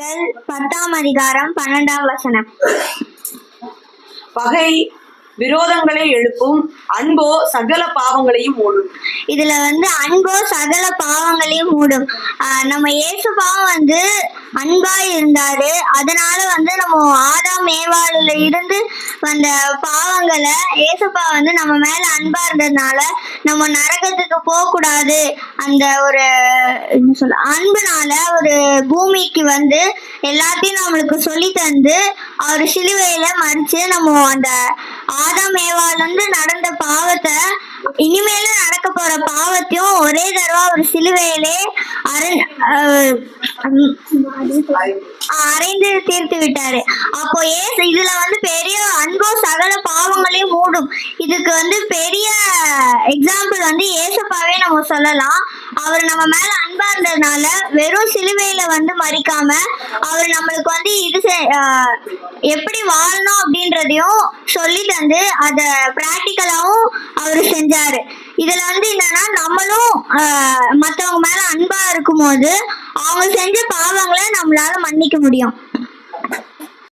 முதல் பத்தாம் அதிகாரம் பன்னெண்டாம் வசனம். பகை விரோதங்களை எழுப்பும் அன்போ சகல பாவங்களையும் மூடும். இதுல வந்து அன்போ சகல பாவங்களையும் மூடும். ஆஹ் நம்ம இயேசுபாவும் வந்து அன்பா இருந்தாரு. அதனால வந்து நம்ம ஆதாம் ஏவாளுல இருந்து அந்த பாவங்களை ஏசப்பா வந்து நம்ம மேல அன்பா இருந்ததுனால நம்ம நரகத்துக்கு போக கூடாது அந்த ஒரு என்ன சொல்ல அன்புனால ஒரு பூமிக்கு வந்து எல்லாத்தையும் நம்மளுக்கு சொல்லி தந்து அவர் சிலுவையில மறிச்சு நம்ம அந்த ஆதாம் ஏவாள் நடந்த பாவத்தை இனிமேலும் நடக்க போற பாவத்தையும் ஒரே தடவை ஒரு சிலுவையிலே அரண் ஆஹ் அரைந்து தீர்த்து விட்டாரு. அப்போ ஏ இதுல வந்து பெரிய அன்போ சகல பாவங்களையும் மூடும் அதுக்கு வந்து பெரிய எக்ஸாம்பிள் வந்து ஏசப்பாவே நம்ம சொல்லலாம். அவர் நம்ம மேல அன்பா இருந்ததுனால வெறும் சிலுவையில வந்து மறிக்காம அவர் நம்மளுக்கு வந்து இது ஆஹ் எப்படி வாழணும் அப்படின்றதையும் சொல்லி தந்து அதை ப்ராக்டிக்கலாவும் அவர் செஞ்சாரு. இதுல வந்து என்னன்னா நம்மளும் மத்தவங்க மேல அன்பா இருக்கும்போது அவங்க செஞ்ச பாவங்களை நம்மளால மன்னிக்க முடியும்.